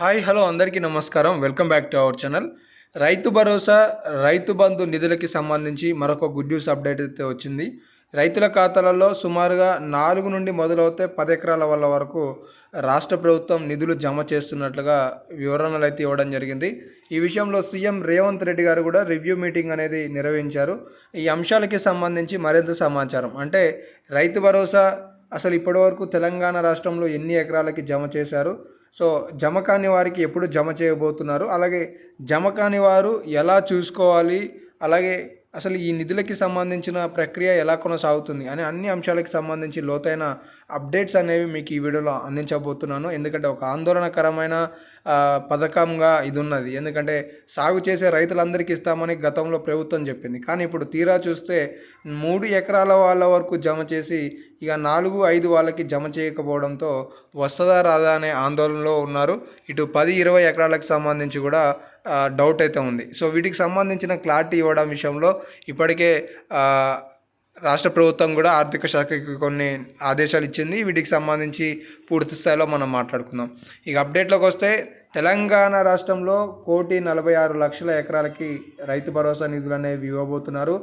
Hi hello అందరికీ నమస్కారం. Welcome back to our channel Rythu Bharosa Rythu Bandhu నిధులకి సంబంధించి మరొక గుడ్ న్యూస్ అప్డేట్ అయితే వచ్చింది. రైతుల ఖాతాలలో సుమారుగా నాలుగు నుండి మొదలవుతే పది ఎకరాల వల్ల వరకు రాష్ట్ర ప్రభుత్వం నిధులు జమ చేస్తున్నట్లుగా వివరణలు అయితే ఇవ్వడం జరిగింది. ఈ విషయంలో సీఎం రేవంత్ రెడ్డి గారు కూడా రివ్యూ మీటింగ్ అనేది నిర్వహించారు. ఈ అంశాలకి సంబంధించి మరింత సమాచారం. అంటే రైతు భరోసా అసలు ఇప్పటివరకు తెలంగాణ రాష్ట్రంలో ఎన్ని ఎకరాలకి జమ చేశారు? సో జమ కాని వారికి ఎప్పుడు జమ చేయబోతున్నారు? అలాగే జమ కాని వారు ఎలా చూసుకోవాలి? అలాగే అసలు ఈ నిధులకి సంబంధించిన ప్రక్రియ ఎలా కొనసాగుతుంది అనే అన్ని అంశాలకు సంబంధించి లోతైన అప్డేట్స్ అనేవి మీకు ఈ వీడియోలో అందించబోతున్నాను. ఎందుకంటే ఒక ఆందోళనకరమైన పథకంగా ఇది ఉన్నది ఎందుకంటే సాగు చేసే రైతులందరికీ ఇస్తామని గతంలో ప్రభుత్వం చెప్పింది. కానీ ఇప్పుడు తీరా చూస్తే మూడు ఎకరాల వాళ్ళ వరకు జమ చేసి ఇక నాలుగు ఐదు వాళ్ళకి జమ చేయకపోవడంతో వస్తుందా రాదా అనే ఆందోళనలో ఉన్నారు. ఇటు పది ఇరవై ఎకరాలకు సంబంధించి కూడా డౌట్ అయితే ఉంది. సో వీటికి సంబంధించిన క్లారిటీ ఇవ్వడం విషయంలో ఇప్పటికే రాష్ట్ర ప్రభుత్వం కూడా ఆర్థిక శాఖకి కొన్ని ఆదేశాలు ఇచ్చింది. వీటికి సంబంధించి పూర్తి స్థాయిలో మనం మాట్లాడుకుందాం. ఇక అప్డేట్లోకి వస్తే తెలంగాణ రాష్ట్రంలో కోటి నలభై ఆరు లక్షల ఎకరాలకి రైతు భరోసా నిధులు అనేవి ఇవ్వబోతున్నారు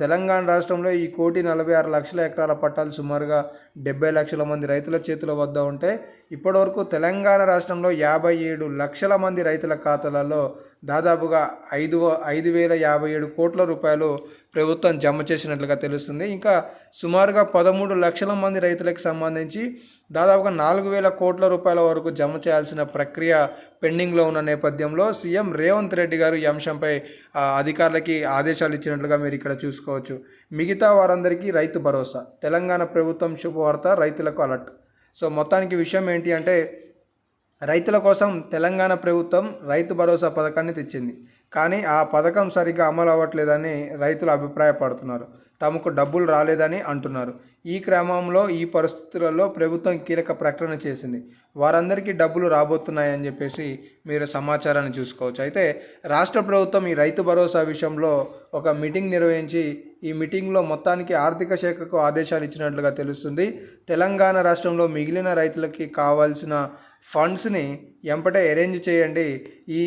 తెలంగాణ రాష్ట్రంలో ఈ కోటి నలభై ఆరు లక్షల ఎకరాల పట్టాలు సుమారుగా డెబ్బై లక్షల మంది రైతుల చేతుల వద్ద ఉంటే ఇప్పటివరకు తెలంగాణ రాష్ట్రంలో యాభై ఏడు లక్షల మంది రైతుల ఖాతాలలో దాదాపుగా ఐదు ఐదు వేల యాభై ఏడు కోట్ల రూపాయలు ప్రభుత్వం జమ చేసినట్లుగా తెలుస్తుంది. ఇంకా సుమారుగా పదమూడు లక్షల మంది రైతులకు సంబంధించి దాదాపుగా నాలుగు వేల కోట్ల రూపాయల వరకు జమ చేయాల్సిన ప్రక్రియ పెండింగ్లో ఉన్న నేపథ్యంలో సీఎం రేవంత్ రెడ్డి గారు ఈ అంశంపై అధికారులకి ఆదేశాలు ఇచ్చినట్లుగా మీరు ఇక్కడ చూసుకోవచ్చు. మిగతా వారందరికీ రైతు భరోసా తెలంగాణ ప్రభుత్వం శుభవార్త రైతులకు అలర్ట్. సో మొత్తానికి విషయం ఏంటి అంటే రైతుల కోసం తెలంగాణ ప్రభుత్వం రైతు భరోసా పథకాన్ని తెచ్చింది. కానీ ఆ పథకం సరిగ్గా అమలు అవ్వట్లేదని రైతులు అభిప్రాయపడుతున్నారు. తమకు డబ్బులు రాలేదని అంటున్నారు. ఈ క్రమంలో ఈ పరిస్థితులలో ప్రభుత్వం కీలక ప్రకటన చేసింది. వారందరికీ డబ్బులు రాబోతున్నాయని చెప్పేసి మీరు సమాచారాన్ని చూసుకోవచ్చు. అయితే రాష్ట్ర ప్రభుత్వం ఈ రైతు భరోసా విషయంలో ఒక మీటింగ్ నిర్వహించి ఈ మీటింగ్లో మొత్తానికి ఆర్థిక శాఖకు ఆదేశాలు ఇచ్చినట్లుగా తెలుస్తుంది. తెలంగాణ రాష్ట్రంలో మిగిలిన రైతులకి కావాల్సిన ఫండ్స్ని ఎంపటే అరేంజ్ చేయండి. ఈ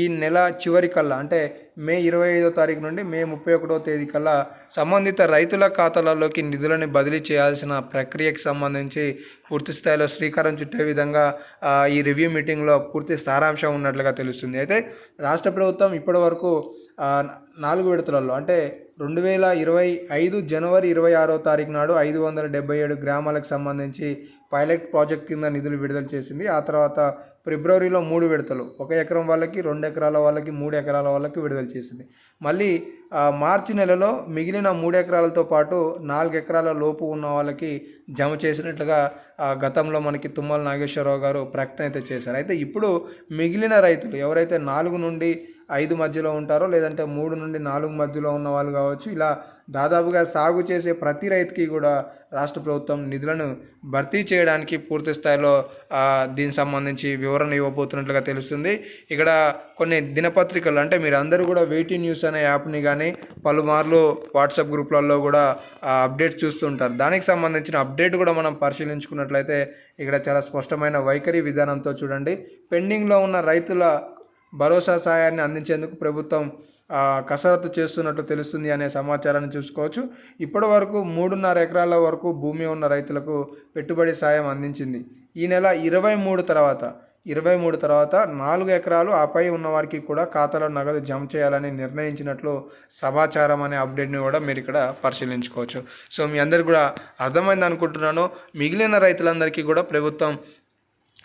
ఈ నెల చివరి కల్లా అంటే మే ఇరవై ఐదో తారీఖు నుండి మే ముప్పై ఒకటో తేదీ కల్లా సంబంధిత రైతుల ఖాతాలలోకి నిధులను బదిలీ చేయాల్సిన ప్రక్రియకు సంబంధించి పూర్తి స్థాయిలో శ్రీకారం చుట్టే విధంగా ఈ రివ్యూ మీటింగ్లో పూర్తి సారాంశం ఉన్నట్లుగా తెలుస్తుంది. అయితే రాష్ట్ర ప్రభుత్వం ఇప్పటి వరకు నాలుగు విడతలలో అంటే రెండు వేల ఇరవై ఐదు జనవరి ఇరవై ఆరో తారీఖు నాడు ఐదు వందల డెబ్బై ఏడు గ్రామాలకు సంబంధించి పైలట్ ప్రాజెక్ట్ కింద నిధులు విడుదల చేసింది. ఆ తర్వాత ఫిబ్రవరిలో మూడు విడతలు ఒక ఎకరం వాళ్ళకి రెండు ఎకరాల వాళ్ళకి మూడు ఎకరాల వాళ్ళకి విడుదల చేసింది. మళ్ళీ మార్చి నెలలో మిగిలిన మూడు ఎకరాలతో పాటు నాలుగు ఎకరాల లోపు ఉన్న వాళ్ళకి జమ చేసినట్లుగా గతంలో మనకి తుమ్మల నాగేశ్వరరావు గారు ప్రకటన అయితే చేశారు. అయితే ఇప్పుడు మిగిలిన రైతులు ఎవరైతే నాలుగు నుండి ఐదు మధ్యలో ఉంటారో లేదంటే మూడు నుండి నాలుగు మధ్యలో ఉన్న వాళ్ళు కావచ్చు ఇలా దాదాపుగా సాగు చేసే ప్రతి రైతుకి కూడా రాష్ట్ర ప్రభుత్వం నిధులను భర్తీ చేయడానికి పూర్తి స్థాయిలో దీనికి సంబంధించి వివరణ ఇవ్వబోతున్నట్లుగా తెలుస్తుంది. ఇక్కడ కొన్ని దినపత్రికలు అంటే మీరు అందరూ కూడా వెయిటీ న్యూస్ అనే యాప్ని కానీ పలుమార్లు వాట్సాప్ గ్రూప్లలో కూడా అప్డేట్స్ చూస్తుంటారు. దానికి సంబంధించిన అప్డేట్ కూడా మనం చూసుకున్నట్లయితే ఇక్కడ చాలా స్పష్టమైన వైఖరి విధానంతో చూడండి. పెండింగ్లో ఉన్న రైతుల భరోసా సాయాన్ని అందించేందుకు ప్రభుత్వం కసరత్తు చేస్తున్నట్లు తెలుస్తుంది అనే సమాచారాన్ని చూసుకోవచ్చు. ఇప్పటి వరకు మూడున్నర ఎకరాల వరకు భూమి ఉన్న రైతులకు పెట్టుబడి సాయం అందించింది. ఈ నెల ఇరవై మూడు తర్వాత ఇరవై మూడు తర్వాత నాలుగు ఎకరాలు ఆపై ఉన్న వారికి కూడా ఖాతాలో నగదు జమ చేయాలని నిర్ణయించినట్లు సమాచారం అనే అప్డేట్ని కూడా మీరు ఇక్కడ పరిశీలించుకోవచ్చు. సో మీ అందరికి కూడా అర్థమైంది అనుకుంటున్నాను. మిగిలిన రైతులందరికీ కూడా ప్రభుత్వం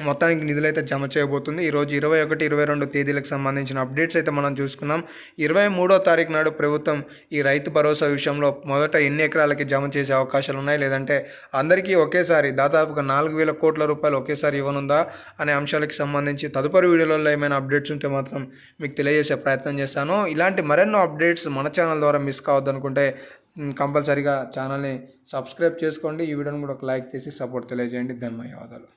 మొత్తానికి నిధులైతే జమ చేయబోతుంది. ఈరోజు ఇరవై ఒకటి ఇరవై రెండు తేదీలకు సంబంధించిన అప్డేట్స్ అయితే మనం చూసుకున్నాం. ఇరవై మూడో తారీఖు నాడు ప్రభుత్వం ఈ రైతు భరోసా విషయంలో మొదట ఎన్ని ఎకరాలకి జమ చేసే అవకాశాలు ఉన్నాయి? లేదంటే అందరికీ ఒకేసారి దాదాపుగా నాలుగు వేల కోట్ల రూపాయలు ఒకేసారి ఇవ్వనుందా? అనే అంశాలకి సంబంధించి తదుపరి వీడియోలలో ఏమైనా అప్డేట్స్ ఉంటే మాత్రం మీకు తెలియజేసే ప్రయత్నం చేస్తాను. ఇలాంటి మరెన్నో అప్డేట్స్ మన ఛానల్ ద్వారా మిస్ కావద్దు అనుకుంటే కంపల్సరీగా ఛానల్ని సబ్స్క్రైబ్ చేసుకోండి. ఈ వీడియోని కూడా ఒక లైక్ చేసి సపోర్ట్ తెలియజేయండి. ధన్యవాదాలు.